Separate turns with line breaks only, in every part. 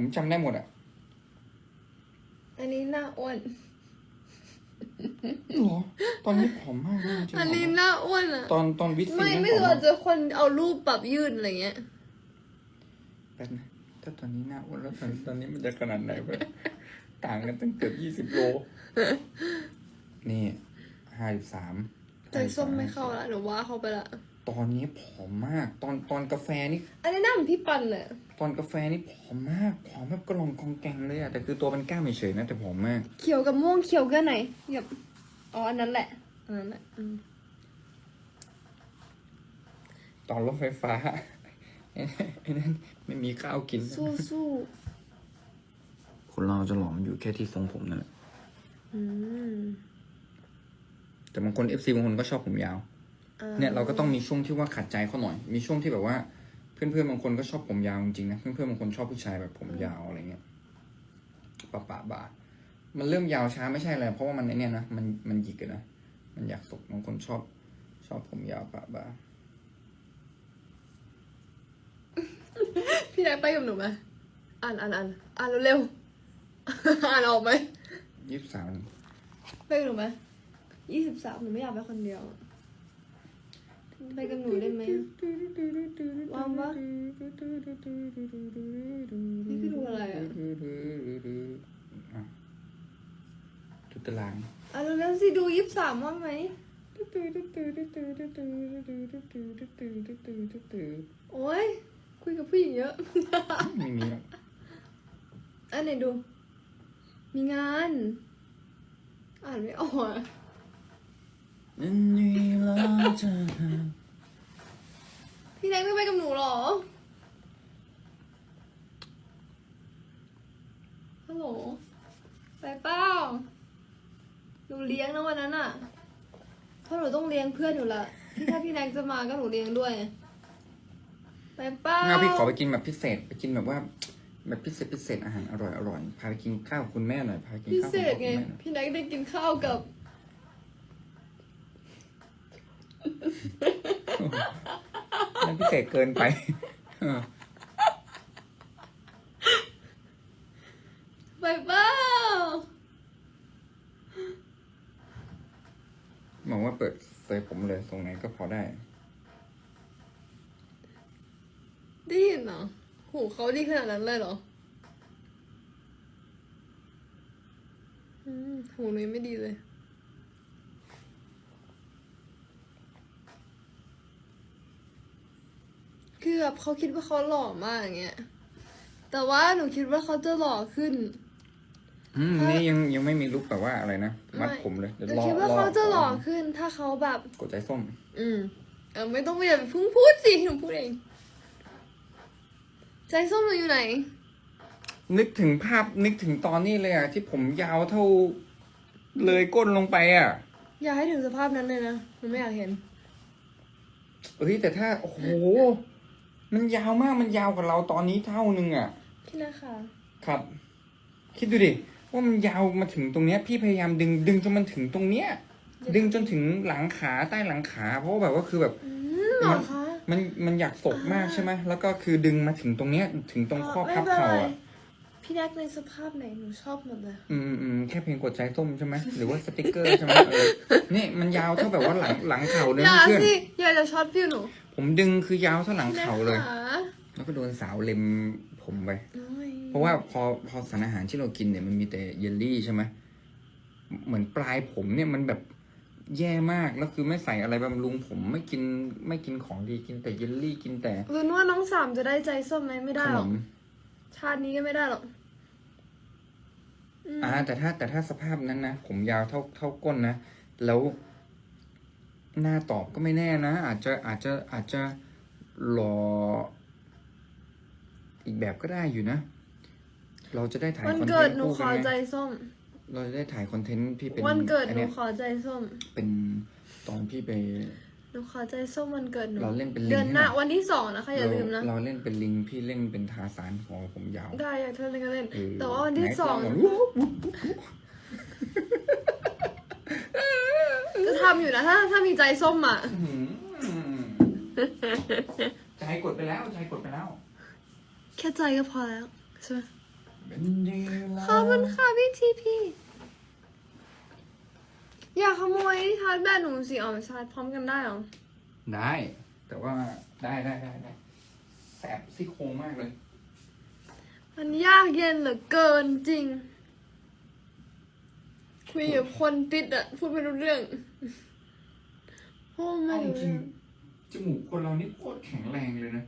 ผมจำได้หมดอะ
อันนี้หน้าอ้วน
หรอ ตอนนี้ผอมมากเลยจริง
อัน
ๆ
นี้หน้าอ้วนอะ
ตอนตอนวิทย์ซี
ไม่
นั่น
ไม่
ผอ
รู้
ม
ว่าา
ก
จะคนเอารูปปรับยืดอะไรเงี้ย
แป๊บนะถ้าตอนนี้หน้าอ้วนแล้วตอนตอนนี้มันจะขนาดไหนวะต่างกันตั้งเกือบยี่สิบโล นี่ห้าสิบสาม
ใจส้มไม่เข้าละหนูว่าเข้าไปละ
ตอนนี้ผอมมาก ตอนตอนกาแฟนี่
อันนี้หน้าเหมือนพี่ปันเลย
ตอนกาแฟนี่ผอมมากผอมแบบกระหลองกองแกงเลยอะแต่คือตัวมันกล้ามเฉยๆนะแต่ผอมมาก
เขียวกับม่วงเขียวกันไหนหยับอ๋ออันนั้นแหละอันนั้นแหละอืม
ตอนรถไฟฟ้าไอ้ไอ้นั่นไม่มีข้าวกิน
สู้สู้
คนเราจะหลอมอยู่แค่ที่ทรงผมนั่นแหละ
อืม
แต่บางคนเอฟซีบางคนก็ชอบผมยาว
อ่
เนี่ยเราก็ต้องมีช่วงที่ว่าขัดใจเขาหน่อย มีช่วงที่แบบว่า เพื่อนๆบางคนก็ชอบผมยาวจริงๆนะเพื่อนๆบางคนชอบผู้ชายแบบผมยาวอะไรเงี้ยปะปะบามันเริ่มยาวช้าไม่ใช่อะไรเพราะว่ามันไอเนี่ยนะมันมันหยิกอะนะมันอยากตกบางคนชอบ ชอบผมยาวปะบา
พี่แดกไปกับหนูไหมอ่านอ่านอ่านอ่านเร็วๆอ่านออกไหม
ยี่สิบสาม
ไปกับหนูไหมยี่สิบสามหนูไม่อยากไปคนเดียว ไปกับหนูได้ไหมว่างปะนี่คือดูอะไรอะ
อะทุกตาราง
อ่านเร็วๆสิดูยี่สิบสามว่างไหมโอ้ยคุยกับผู้หญิงเยอะ
ไม่มีหรอก
อันไหนดู มีงาน อ่านไม่ออกอะ
อันนี้ เราจะ
พี่แดงไม่ไปกับหนูเหรอ ฮัลโหล ไปเปล่าหนูเลี้ยงนะวันนั้นอะเพราะหนูต้องเลี้ยงเพื่อนอยู่ละที่ถ้าพี่แดงจะมาก็หนูเลี้ยงด้วย ไปเปล่า
งั้นพี่ขอไปกินแบบพิเศษ ไปกินแบบว่า แบบพิเศษพิเศษอาหารอร่อยอร่อยพาไปกินข้าวกับคุณแม่หน่อยพาไปกิน
พิ
ข้าว
เศ
กับ
ษไง
คุณแม่หน่อย
พี่แดงได้กินข้าวกับ
นั่นพิเศษเกินไปเออ
ไปเปล่า
บอกว่าเปิดเสยผมเลยตรงไหนก็พอได้
ได้ยินเหรอหูเขาดีขนาดนั้นเลยเหรออืมหูหนูยังไม่ดีเลย คือแบบเขาคิดว่าเขาหล่อมากอย่างเงี้ย แต่ว่าหนูคิดว่าเขาจะหล่อขึ้น
อืมนี่ยังยังไม่มีลุกแบบว่าอะไรนะมัด
ไม่
ผมเลยเดี๋ยว
หนู
รอ
คิดว่าร
อ
เขาจะหล่อขึ้นถ้าเขาแบบ
กดใจส้ม
อืม เออไม่ต้องไปอย่าเพิ่งพูดสิหนูพูดเอง ใจส้มหนูอยู่ไหน
นึกถึงภาพนึกถึงตอนนี้เลยอะ ที่ผมยาวเท่า เลยก้นลงไปอะ
อย่าให้ถึงสภาพนั้นเลยนะหนูไม่อยากเห็น
เอ้ยแต่ถ้า โอ้โห มันยาวมากมันยาวกว่าเราตอนนี้เท่านึงอะ
พี่นะคะ
ครับ คิดดูดิว่ามันยาวมาถึงตรงเนี้ย พี่พยายามดึงดึงจนมันถึงตรงเนี้ย ดึงจนถึงหลังขาใต้หลังขา เพราะว่าแบบว่าคือแบบ
อืมเหรอคะ
มันมันอยากศกมากใช่ไหมแล้วก็คือดึงมาถึงตรงเนี้ย ถึงตรงข้อพับเข่าอะ
พี่แดกในสภาพไหนหนูชอบหมดเลย
อืมอืมแค่เพลงกดใจส้มใช่ไหมหรือว่าสติกเกอร์ใช่ไหมเออนี่มันยาวเท่าแบบว่าหลังหลังเข่าเลย
อย่า
นะเพื่อน
สิอย่าจะช็อตฟิวหนู
ผมดึงคือยาวเท่าหลัง
พี่แดก
เข่าเลย
ขา
แล้วก็โดนสาวเล็มผมไป
โอ้ย
เพราะว่าพอพอสารอาหารที่เรากินเนี่ยมันมีแต่เยลลี่ใช่ไหมเหมือนปลายผมเนี่ยมันแบบแย่มากแล้วคือไม่ใส่อะไรบำรุงผมไม่กินไม่กินของดีกินแต่เยลลี่กินแต่
รุนว่าน้องสามจะได้ใจส้มไหมไม่ได้
ข
ห
น
รอก
ม
ชาตินี้ก็ไม่ได้หรอกอืม
อ่าแต่ถ้าแต่ถ้าสภาพนั้นนะผมยาวเท่าเท่าก้นนะแล้ว หน้าตอบก็ไม่แน่นะ อาจจะอาจจะอาจจะหล่ออีกแบบก็ได้อยู่นะ เราจะได้ถ่าย
วัน
คอนเท
เกิด
นต์
หนู
คู่
ข
กั
อน
ไง
ใจส้ม
เราจะได้ถ่ายคอนเทนต์พี่เป็น
วันเกิด
อั
หนู
เนี้ย
ขอใจส้ม
เป็นตอนพี่ไป
หนูขอใจส้มวันเกิดหนู
เราเล่นเป็นลิง
เดือนหน้า
ให้หน่อย
วันที่สองนะคะอย่าลืมนะ
เราเราเล่นเป็นลิงพี่เล่นเป็นทาสานของผมยาว
ได้อยากเล่นก็เล่น
เออ
แต่ว่าวันที่
ไห
สอง
ลแบบวู้วู้วู้
จะทำอยู่นะถ้าถ้ามีใจส้มอะ
อื้อหือใจกดไปแล้วใจกดไปแล้ว
แค่ใจก็พอแล้วใช่ไหม
เป็นดีแล้ว
ขอบคุณค่ะพี่ทีพีอยากขโมยชาร์จแบตหนูสิเอามาชาร์จพร้อมกันได้เหรอ
ได้ แต่ว่าได้ได้ได้ได้แสบซี่โครงมากเลย
มันยากเย็นเหลือเกินจริง คุยกับคนติดอะพูดไม่รู้เรื่อง โอ้ไม่
เอาจ
รู้
ริง
เรื่อง
จมูกคนเรานี่โคตรแข็งแรงเลยนะ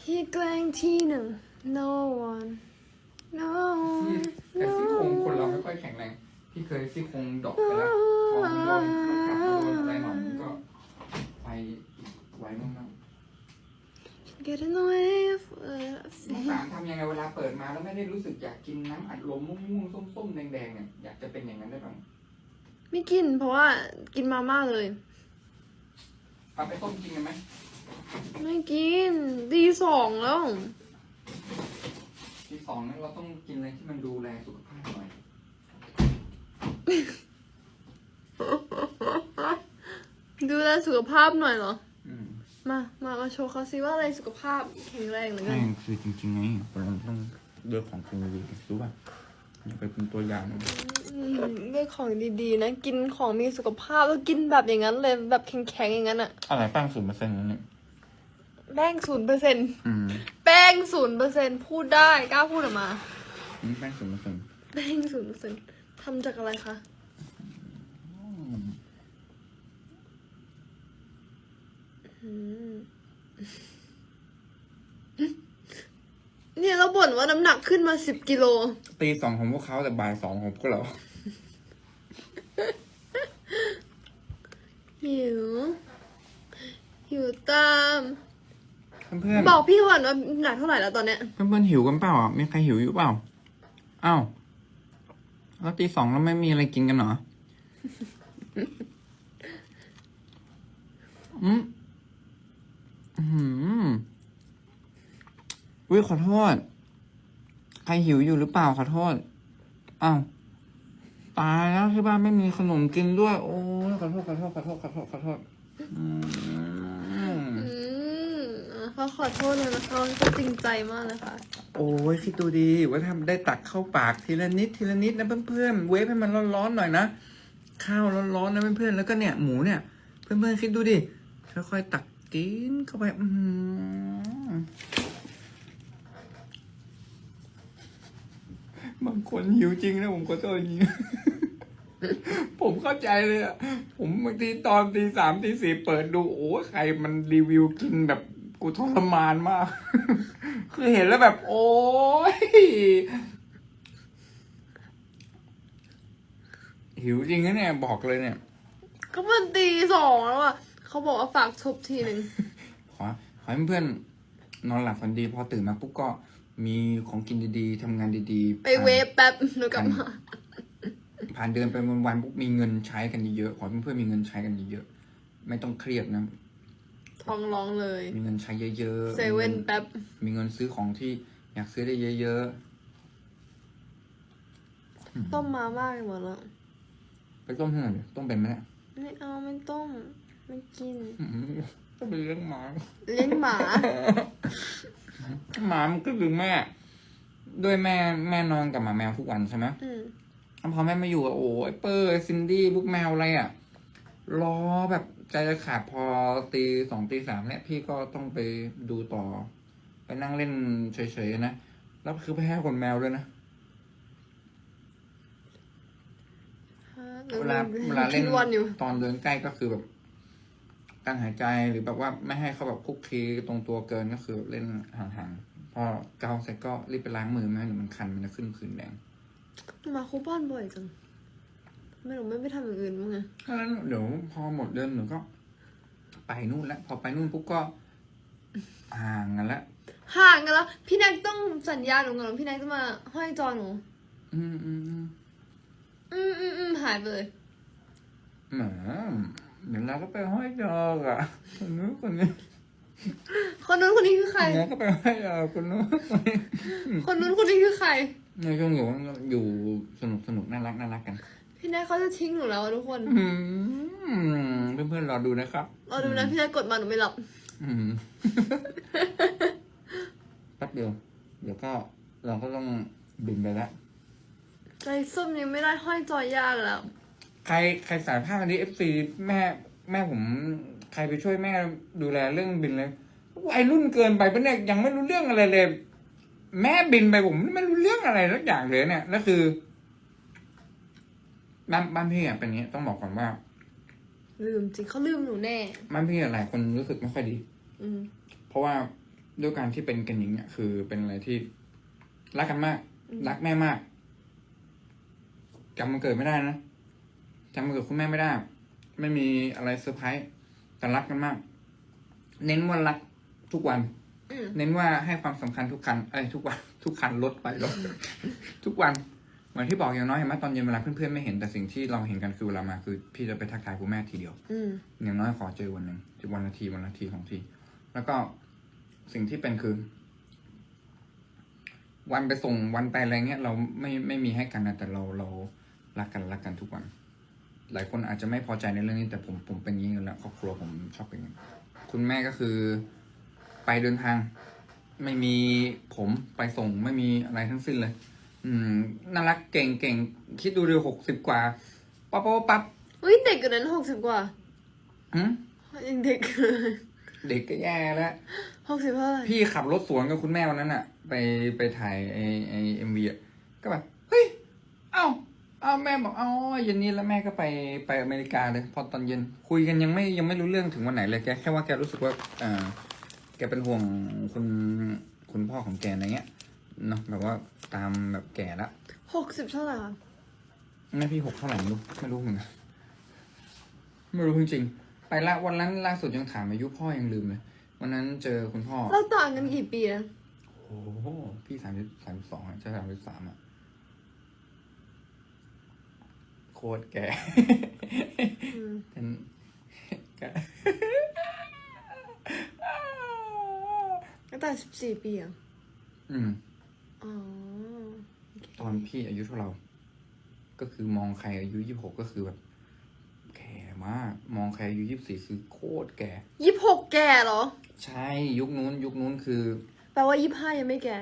ที่แกล้งที่หนึ่ง no one no
ที่
one
แต่ซี่โครงคนเรา
no
ไม่ค่อยแข็งแรงพี่เคยซี่โครงดอกไปแล้วพอมันโดนมันกลับมาโดนอะไรหน่อยมันก็ไปไวมาก
get in the way of
ๆน้องสามทำยังไงเวลาเปิดมาแล้วไม่ได้รู้สึกอยากกินน้ำอัดลมม่วงๆส้มๆแดงๆเนี่ยอยากจะเป็นอย่างนั้นได้บ้าง
ไม่กินเพราะว่ากินมาม่าเลย
เอาไปต้มกินกันไหม
ไม่กินตีสองแล้ว
ทีสองนั้นเราต้องกินอะไรที่มันดูแลสุขภาพหน่อย
ดูแลสุขภาพหน่อยเหรอ
อื ม
มา มา มาโชว์เขาซิว่าอะไรสุขภาพแข็งแรงเหมือนกั
ไม่
น
คือจริงๆไงคนเราต้องเลือกของคุณดีๆรู้ป่ะอย่าไปเป็นตัวอย่างนะ
อืมเลือกของดีๆนะ กินของมีสุขภาพแล้วกินแบบอย่างนั้นเลยแบบแข็งๆอย่างนั้นอะ
อะไรแป้งศูนย์เปอร์เซ็นต์เนี่ย
แป้งศูนย์เปอร์เซ็นต์
อืม
แป้งศูนย์เปอร์เซ็นต์พูดได้กล้าพูดออกมา
นี่แป้งศูนย์เปอร์เซ็นต์
แป้งศูนย์เปอร์เซ็นต์ทำจากอะไรคะ อืม เนี่ยเราบ่นว่าน้ำหนักขึ้นมาสิบกิโล
ตีสองของพวกเขาแต่บ่ายสองของพวกเรา
หิวหิวตาม
เพื่อน
บอกพี่ก่อนว่าหนักเท่าไหร่แล้วตอนเนี้ย
ๆเพื่อนๆหิวกันเปล่าอะมีใครหิวอยู่เปล่าอ้าวแล้วตีสองแล้วไม่มีอะไรกินกันเหรอ อืม อืมอุ้ยขอโทษ ใครหิวอยู่หรือเปล่าขอโทษ อ้าวตายแล้วที่บ้านไม่มีขนมกินด้วย โอ้ยขอโทษขอโทษขอโทษขอโทษขอโทษอืม
อืมอะเขาขอโทษเลยนะคะเขาจริงใจมากเลยค่ะ
โอ้ยคิดดูดีว่าถ้าได้ตักเข้าปากทีละนิดทีละนิดนะเพื่อนๆเวฟให้มันร้อนๆหน่อยนะข้าวร้อนๆนะเพื่อนๆแล้วก็เนี่ยหมูเนี่ย เพื่อนๆคิดดูดิค่อยๆตัก กินเข้าไปอืมบางคนหิวจริงนะผมก็ตัวอย่างนี้ ผมเข้าใจเลยอะผมบางทีตอนตีสามตีสี่เปิดดูโอ้ใครมันรีวิวกินแบบกูทรมานมาก คือเห็นแล้วแบบ โอ้ยหิวจริงนะเนี่ย บอกเลยเนี่ย
ก็มันตีสองแล้วอะ เขาบอกว่าฝากทุบทีหนึ่ง
ขอขอให้เพื่อนๆนอนหลับฝันดี พอตื่นมาปุ๊บก็มีของกินดีๆทำงานดีๆ
ไปเวฟแป๊บหนูกลับมา
ผ่านเดือนไปวันๆปุ๊บมีเงินใช้กันเยอะๆขอให้เพื่อนๆมีเงินใช้กันเยอะๆไม่ต้องเครียดนะ
ท้องร้องเลย
มีเงินใช้เยอะๆ
เซเว่นแป๊บ
มีเงินซื้อของที่อยากซื้อได้เยอะ
ต้มมาม่าไปหมดแล้ว
ๆไปต้มที่ไหนดิต้มเป็นไหมเนี่ย
ไม่เอาไม่ต้ม ไม่กิน
อื้อหือต้องไปเลี้ยงหมา
เลี้ยงหมา
หมามันก็ถึงแม่ ด้วยแม่แม่นอนกับหมาแมวทุกวันใช่ไหม
อืม
แล้วพอแม่มาอยู่อะโอ้ยเปอร์ซินดี้ลูกแมวอะไรอะรอแบบใจจะขาดพอตีสองตีสามเนี่ยพี่ก็ต้องไปดูต่อ ไปนั่งเล่นเฉยๆนะ แล้วคือไปให้คนแมวด้วยนะ เวลาเวลาเล่น
คิดวันอยู่
ตอนเดินใกล้ก็คือแบบ ตั้งหายใจหรือแบบว่าไม่ให้เขาแบบคุกคีตรงตัวเกินก็คือเล่นห่างๆพอเกาเสร็จก็รีบไปล้างมือไหมเดี๋ยวมันคันมันจะขึ้นผื่นแดง
มาคูบ้านบ่อยจังไม่หนูไม่ไปทำอย่างอื่นมั้งไง
ถ้านั้นเดี๋ยวพอหมดเดือนหนูก็ ไปนู่นแล้วพอไปนู่นปุ๊บก็ห่างกันแล้ว
ห่างกันแล้ว พี่แน็กต้องสัญญาหนูก่อนว่าพี่แน็กจะมาห้อยจอหนู
อืมอืมอืม
อืมอืมอืมหายไปเลย
แหม เดี๋ยวเราก็ไปห้อยจอกอะคนนู้นคนนี้
คนนู้นคนนี้คือใคร
เดี๋ยวก็ไปห้อยจอกคนนู้นคนนี้
คนนู้นคนนี้คือใคร
ในช่วงอยู่อยู่สนุกสนุกน่ารักน่ารักกัน
พี่แน็กเขาจะทิ้งหนูแล้วอะทุกคน
อืมเพื่อนๆรอดูนะครับ
รอดูนะพี่แน็กกดมาหนูไม่หลับ
อืมแป๊บเดียวก็เราก็ต้องบินไปแล้ว
ใจส้มยังไม่ได้ห้อยจอยากแล้ว
ใครใครสายภาคอันนี้เอฟซีแม่แม่ผมใครไปช่วยแม่ดูแลเรื่องบินเลยวัยรุ่นเกินไปปะเนี่ยยังไม่รู้เรื่องอะไรเลย แม่บินไปผมไม่รู้เรื่องอะไรสักอย่างเลยเนี่ยแล้วคือบ้านบ้านพี่อะเป็นอย่างนี้ต้องบอกก่อนว่า
ลืมจริงเขาลืมหนูแน่
บ้านพี่หลายคนรู้สึกไม่ค่อยดี
อืม
เพราะว่าด้วยการที่เป็นกันหญิงเนี่ยคือเป็นอะไรที่ รักกันมาก
อืม
รักแม่มากจำมันเกิดไม่ได้นะ จำมันเกิดคุณแม่ไม่ได้ ไม่มีอะไรเซอร์ไพรส์แต่รักกันมาก เน้นว่ารักทุกวัน
อืม
เน้นว่าให้ความสำคัญทุกคันเอ้ยทุกวัน ทุกคันลดไปลดทุกวันเหมือนที่บอกอย่างน้อยเห็นไหมตอนเย็นเวลาเพื่อนๆไม่เห็นแต่สิ่งที่เราเห็นกันคือเวลามาคือ พี่จะไปทักทายคุณแม่ทีเดียว
อืม
อย่างน้อยขอเจอวันหนึ่งจะวันละทีวันละทีสองที แล้วก็สิ่งที่เป็นคือ วันไปส่งวันไปอะไรเงี้ยเราไม่ไม่มีให้กันนะแต่เราเรารักกันรักกันทุกวัน หลายคนอาจจะไม่พอใจในเรื่องนี้แต่ผมผมเป็นอยางนี้อยู่แล้วครอบครัวผมชอบเป็นอย่างนี้คุณแม่ก็คือไปเดินทาง ไม่มีผมไปส่งไม่มีอะไรทั้งสิ้นเลย อืมน่ารักเก่งเก่งคิดดูเดียวหกสิบกว่าปั๊บปั๊บปั๊บ
อุ้ยเด็กกว่านั้นหกสิบกว่า
หืม
ยังเด็ก
เด็กก็แย่แล้ว
หกสิบเท่าไหร่
พี่ขับรถสวนกับคุณแม่วันนั้นอะไปไปถ่ายไอไอเอ็มวีอะก็แบบเฮ้ยเอ้าเอ้าแม่บอกเอ้าเย็นนี้แล้วแม่ก็ไปไปอเมริกาเลย พอตอนเย็น คุยกันยังไม่ยังไม่รู้เรื่องถึงวันไหนเลยแกแค่ว่าแกรู้สึกว่าเออแกเป็นห่วงคุณคุณพ่อของแกอะไรเงี้ยเนาะแบบว่าตามแบบแก่ละ
หกสิบเท่าไหร่คะ
แม่พี่หกเท่าไหร่ไม่รู้ไม่รู้เหมือนกันไม่รู้จริงๆไปละวันนั้นล่าสุดยังถามอายุพ่อยังลืมเลยวันนั้นเจอคุณพ่อ
เราต่างกันกี่ปีนะ
โอ้โหพี่สามสิบสามสิบสองใช่สามสิบสามอะ โคตรแก่
อืม
เป็นแก่
ก็ต่างสิบสี่ปีอะ
อืม
อ๋อ
ตอนพี่อายุเท่าเรา ก็คือมองใครอายุยี่สิบหกก็คือแบบ แก่มาก มองใครอายุยี่สิบสี่คือโคตรแก่
ยี่สิบหกแก่เหรอ
ใช่ยุคนู้น ยุคนู้นคือ
แปลว่ายี่สิบห้ายังไม่แก่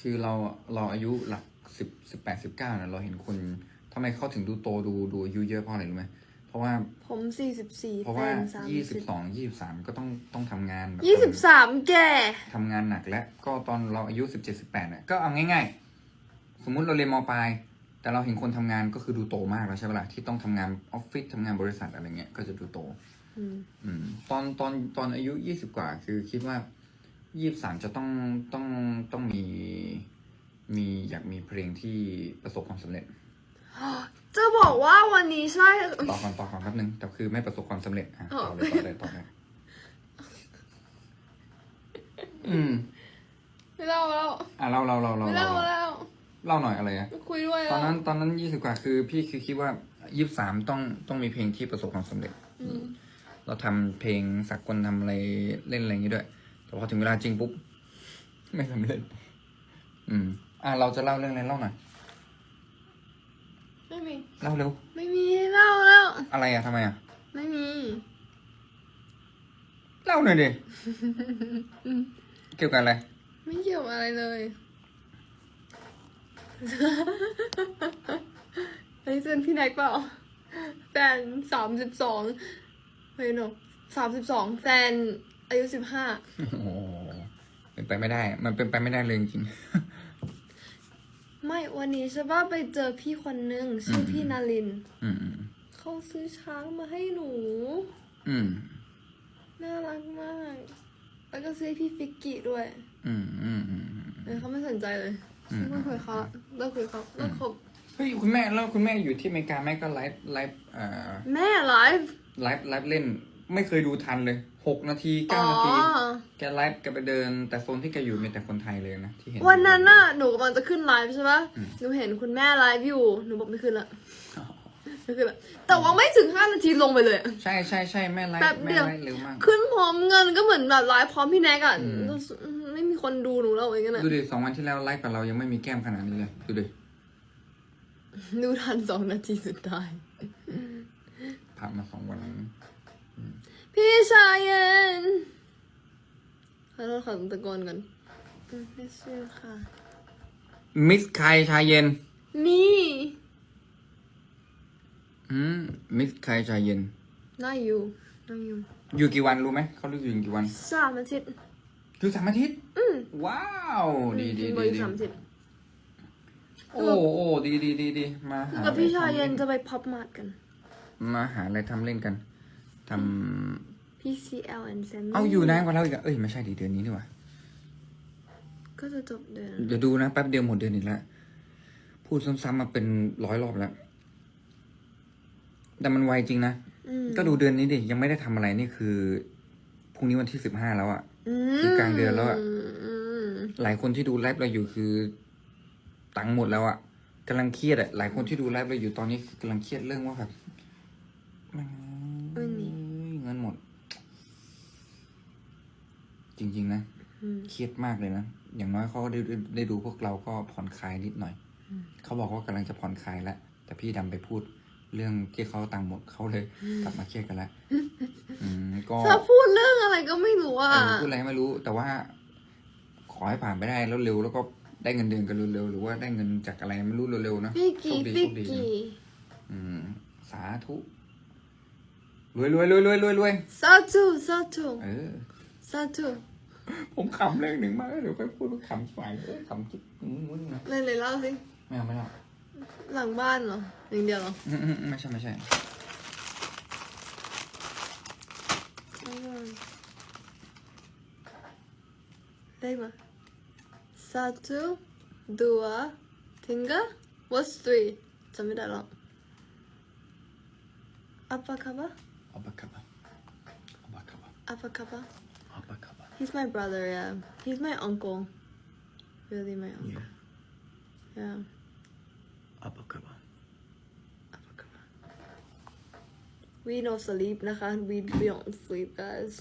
คือเราเราอายุหลักสิบสิบแปดสิบเก้าเนี่ยเราเห็นคนทำไมเขาถึงดูโตดูดูอายุเยอะเพราะอะไรรู้ไหมเพราะว่า
ผมสี่สิบสี่
เพราะ
แฟ
ว่าน
สาม
ยี่สิ
สิ
บบสองยี่สิบสามก็ต้องต้องทำงานแบบ
ยี่สิบสามแก่
ทำงานหนักและก็ตอนเราอายุสิบเจ็ดสิบแปดเนี่ยก็เอาง่ายๆ สมมุติเราเรียนมปลาย แต่เราเห็นคนทำงานก็คือดูโตมากแล้วใช่ไหมล่ะที่ต้องทำงานออฟฟิศทำงานบริษัทอะไรเงี้ยก็จะดูโต
อืม
อืมตอนตอนตอนอายุยี่สิบกว่า คือคิดว่ายี่สามจะต้องต้องต้องมีมีอยากมีเพลงที่ประสบความสำเร็จ
จะบอกว่าวันนี้ใช่
ต่อก่อนต่อก่อนแป๊บนึงแต่คือไม่ประสบความสำเร็จอะ
อ๋อ
ต่อเลยต่อเลยต่อเลยอืม
ไม่เล่าแล้ว
อะเราเราเราเรา
ไม่
เรา
เล่าแล้ว
เล่าหน่อยอะไรอะ
ไม่คุยด้วย
ตอน
แล้ว
นั้นตอนนั้นยี่สิบกว่าคือ พี่คือคิดว่ายี่สามต้องต้องมีเพลงที่ประสบความสำเร็จ
อืม
เราทำเพลงสากลทำอะไรเล่นอะไรอย่างนี้ด้วย แต่พอถึงเวลาจริงปุ๊บ ไม่สำเร็จ อืม อะเราจะเล่าเรื่องอะไรเล่าหน่อย
ไม่มี
เล่าเร็ว
ไม่มีให้เล่าแล้ว
อะไรอะทำไมอะ
ไม่มี
เล่าหน่อยดิ เกี่ยวกับอะไร
ไม่เกี่ยวอะไรเลย อันนี้เป็นพี่แน็กเปล่า แฟนสามสิบสองเฮ้ยโนสามสิบสองแฟนอายุสิบห้า
โอ้โหเป็นไปไม่ได้ มันเป็นไปไม่ได้เลยจริง
ไม่วันนี้ใช่ป่ะไปเจอพี่คนนึงชื่ออ
ม
พี่นาริน
ๆอืมอืม
เขาซื้อช้างมาให้หนู
อืม
น่ารักมาก แล้วก็ซื้อให้พี่ฟิกกี้ด้วย
อืมอืมอืมอืม
เออเขาไม่สนใจเลย
อืม
ไม่คุยกับเขาละเลิกคุยกับเขาเลิกคบ
เฮ้ยคุณแม่แล้วคุณแม่อยู่ที่อเมริกาแม่ก็ไลฟ์ไลฟ์เอ่อ
แม่ไลฟ์
ไลฟ์ไลฟ์เล่น ไม่เคยดูทันเลยหกนาที
อ๋
เก้า
อ
นาทีแกไลฟ์แกไปเดิน แต่โซนที่แกอยู่มีแต่คนไทยเลยนะที่เห็น
วันนั้นน่ะหนูกำลังจะขึ้นไลฟ์ใช่ปะ
อืม
หนูเห็นคุณแม่ไลฟ์อยู่ หนูบอกไม่ขึ้นละไม่ขึ้นละแต่ว่าไม่ถึงห้านาทีลงไปเลย
ใช่ใช่ใช่แม่ไล
แป๊บ
ฟ์
เดี
แม่
ยว
ไลฟ์เร็วมาก
ขึ้นพร้อมเงินก็เหมือนแบบไลฟ์พร้อมพี่แน็กอะ
อืม
ไม่มีคนดูหนูแล้วอย่างเงี้ยนะ
ดูดิสองวันที่แล้วไลฟ์กับเรายังไม่มีแก้มขนาดนี้เลยดูดิ
ดูทันสองนาทีสุดท้าย
ผ่านมาสองวันแล้ว
พี่ชายเย็นขอโทษขอตะโกนก่อนอืมไม่ใช่ค่ะ
มิสไคชาเย็น
นี่
อืมมิสไคชาเย็น
น่าอยู่น่าอยู่
อยู่กี่วันรู้ไหมเขาเรียกอยู่กี่วัน
สามอาทิตย์
อยู่สามอาทิตย์
อืม
ว้าว ดีดี
บ
ดี
ริ
ดี
สามอาทิตย์
โอ้โอ้ดีดีดีดีมาหา
กับพี่
อะไร
ชายเย็น
ทำล่
จะไปพับมาดกัน
มาหาอะไรทำเล่นกัน ทำ
PCL and Sammy
เอาอยู่นานกว่าเราอีกอะเอ้ยไม่ใช่ดีเดือนนี้นี่หว่า
ก็จะจบเดือน
เดี๋ยวดูนะแป๊บเดียวหมดเดือนอีกแล้วพูดซ้ำๆมาเป็นร้อยรอบแล้ว แต่มันไวจริงนะ
อืม
ก็ดูเดือนนี้ดิยังไม่ได้ทำอะไรนี่คือพรุ่งนี้วันที่สิบห้าแล้วอะ
อืม
คือกลางเดือนแล้วอะ
อืม
หลายคนที่ดูไลฟ์เราอยู่คือตังค์หมดแล้วอะกำลังเครียดอะหลายคนที่ดูไลฟ์เราอยู่ตอนนี้กำลังเครียดเรื่องว่าแบบแม่งเอ้ยเงินหมด จริง ๆ นะ
อืม
เครียดมากเลยนะ อย่างน้อยเขาก็ได้ได้ได้ดูพวกเราก็ผ่อนคลายนิดหน่อย
อืม
เขาบอกว่ากำลังจะผ่อนคลายแล้ว แต่พี่ดำไปพูด เรื่องที่เขาตังค์หมดเขาเลย กลับมาเครียดกันแล้วอืมก็
ชอบพูดเรื่องอะไรก็ไม่รู้อะ
เออพูดอะไรไม่รู้ แต่ว่า ขอให้ผ่านไปได้แล้วเร็วแล้วก็ได้เงินเดือนกันเร็วๆหรือว่าได้เงินจากอะไรไม่รู้เร็วๆนะ
ฟิก
โช
กี้
คดี
ฟิ
โช
ก
คดีนะ
กี้
อืมสาธุรวยรวยรวยรวยรวยรวย
ซาทูซาทู
เออ
ซาทู
ผมขำเรื่องหนึ่งมากเดี๋ยวค่อยพูดว่าขำสายเออขำจิ๊บงุ้นๆนะ
เลยเลยเล่าสิ
ไม่เอาไม่เอา
หลังบ้านเหรออย่างเดียวเหรอ
อืมอืมไม่ใช่ไม่ใช่
ได้มา satu dua tiga what's three จำไม่ได้หรอก apa kabar
อับคับอับคับ
apa kabar
อับคับ
he's my brother yeah he's my uncle really my uncle yeah
อับคับ
apa kabar we no sleep นะคะ we we don't sleep guys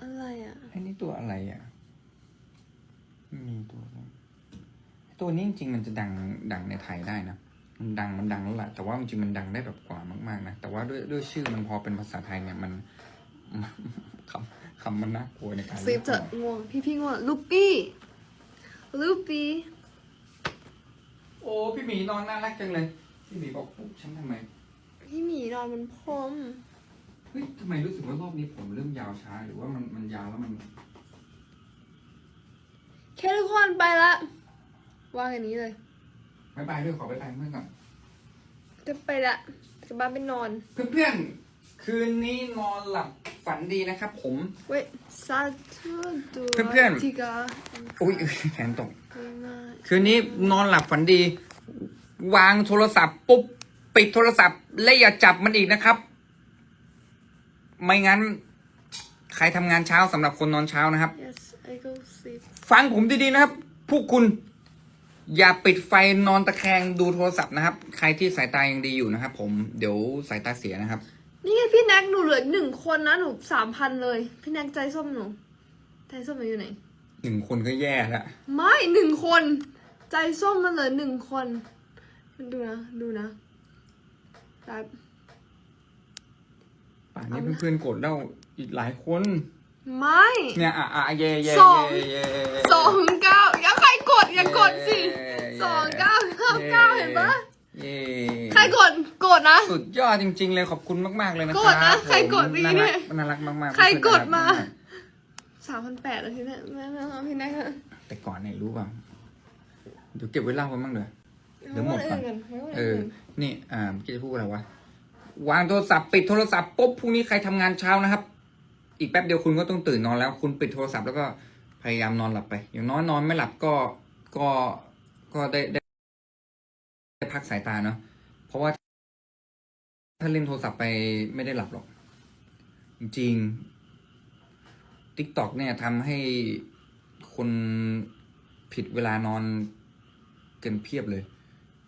อะไรอะ
ไอ้นี่ตัวอะไรอะไม่มีตัวอะไรตัวนี้จริงๆมันจะดังดังในไทยได้นะ มันดังมันดังแล้วแหละแต่ว่าจริงๆมันดังได้แบบกว่ามากๆนะ แต่ว่าด้วยด้วยชื่อมันพอเป็นภาษาไทยเนี่ยมัน คำคำมันน่ากลัวในการ
sleep
เรียก
เถอะง่วงพี่พี่ง่วงลูปี้ลูปี้
โอ้พี่หมีนอนน่ารักจังเลย พี่หมีบอกปลุกฉันทำไม
พี่หมีนอนบนพรม
เฮ้ยทำไมรู้สึกว่ารอบนี้ผมเริ่มยาวช้าหรือว่ามันมันยาวแล้วมัน
แค่ทุกคนไปละวางอย่างนี้เลย
บายบายด้วยขอบายบายเพื่อนก่อน
จะไปละจะบ้านไปนอน
เพื่อนๆคืนนี้นอนหลับ ฝันดีนะครับผม
เว้ยซาทูดู
เพื่อนๆ
ทิกา
อุ้ยแขนตก
ดีมาก
คืนนี้นอนหลับฝันดี วางโทรศัพท์ปุ๊บ ปิดโทรศัพท์ และอย่าจับมันอีกนะครับ ไม่งั้น ใครทำงานเช้าสำหรับคนนอนเช้านะครับ
yes I go sleep
ฟังผมดี ๆ นะครับ พวกคุณ อย่าปิดไฟนอนตะแคงดูโทรศัพท์นะครับ ใครที่สายตายังดีอยู่นะครับผม เดี๋ยวสายตาเสียนะครับ
นี่ไงพี่แน็กหนูเหลือหนึ่งคนนะหนูสามพันเลย พี่แน็กใจส้มหนู ใจส้มมันอยู่ไหน
หนึ่งคนก็แย่แล้ว
ไม่หนึ่งคน ใจส้มมันเหลือหนึ่งคนดูนะดูนะแบบ
ป่านนี้เพื่อนๆกดแล้วอีกหลายคน
ไม่
เนี่ยอะอะเย่เย่
สอง
เย่เย่
สองเก้าอย่าใครกดอย่ากดสิสองเก้าเก้าเก้าเห็นปะ
เย่
ใครกดกดนะ
สุดยอดจริง ๆ เลยขอบคุณมาก ๆ เลยนะค
ก
รับ
ดนะ
ผม
ใครกดดีเนี่ย
น่ารักน่ารักมากๆ
ใครกด
เพื่อนๆ
มา
น่รักก
สามพันแปดแล้วทีเนี้ยไม่ไม่เอาพี่แน็กอะ
แต่ก่อนเนี่ยรู้เปล่าเดี๋ยวเก็บไว้เล่ากันบ้างเลยเดี๋ยวหมดก่อน
ไว้วันอื่นไว้วัน
เออ
อื่น
นี่อ่าเมื่อกี้จะพูดอะไรวะวางโทรศัพท์ปิดโทรศัพท์ปุ๊บพรุ่งนี้ใครทำงานเช้านะครับ อีกแป๊บเดียวคุณก็ต้องตื่นนอนแล้ว คุณปิดโทรศัพท์แล้วก็พยายามนอนหลับไป อย่างน้อยนอนไม่หลับก็ก็ก็ได้ ได้ได้พักสายตาเนาะเพราะว่า ถ้าเล่นโทรศัพท์ไปไม่ได้หลับหรอก จริงทิกตอกเนี่ยทำให้คนผิดเวลานอนเกินเพียบเลย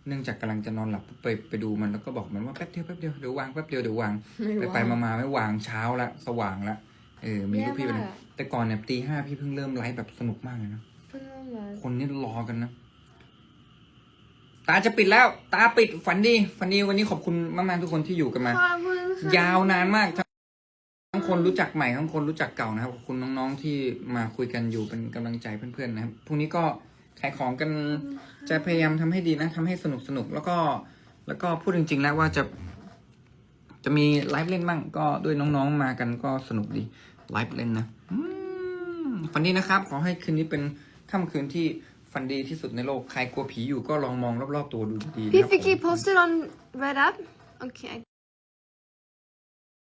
เนื่องจากกำลังจะนอนหลับไปไปดูมันแล้วก็บอกมันว่าแป๊บเดียวแป๊บเดียวเดี๋ยววางแป๊บเดียวเดี๋ยววางไปไปมามาไม่วางเช้าละสว่างละเออมีลูกพี่ไป
แย่
นะ
มากอะ
แต่ก่อนเนี่ยตีห้าพี่เพิ่งเริ่มไลฟ์แบบสนุกมากเลยนะ
เพิ่งเริ่มไลฟ์
คนนี่รอกันนะ ตาจะปิดแล้ว ตาปิดฝันดีฝันดีวันนี้ขอบคุณมากๆทุกคนที่อยู่กันมา
ขอบคุณค่ะ
ยาวนานมากทั้งคนรู้จักใหม่ทั้งคนรู้จักเก่านะครับขอบคุณน้องๆที่มาคุยกันอยู่เป็นกำลังใจเพื่อนๆนะครับพรุ่งนี้ก็ขายของกันจะพยายามทำให้ดีนะทำให้สนุกสนุกแล้วก็แล้วก็พูดจริงๆแล้วว่าจะ จะมีไลฟ์เล่นบ้างก็ด้วยน้องๆมากันก็สนุกดีไลฟ์เล่นนะอืมฝันดีนะครับ ขอให้คืนนี้เป็นค่ำคืนที่ ฝันดีที่สุดในโลก ใครกลัวผีอยู่ก็ลองมองรอบๆตัวดูดีๆนะค
พี่
รับ
ฟิกกี้
ผม
posted on Red App okay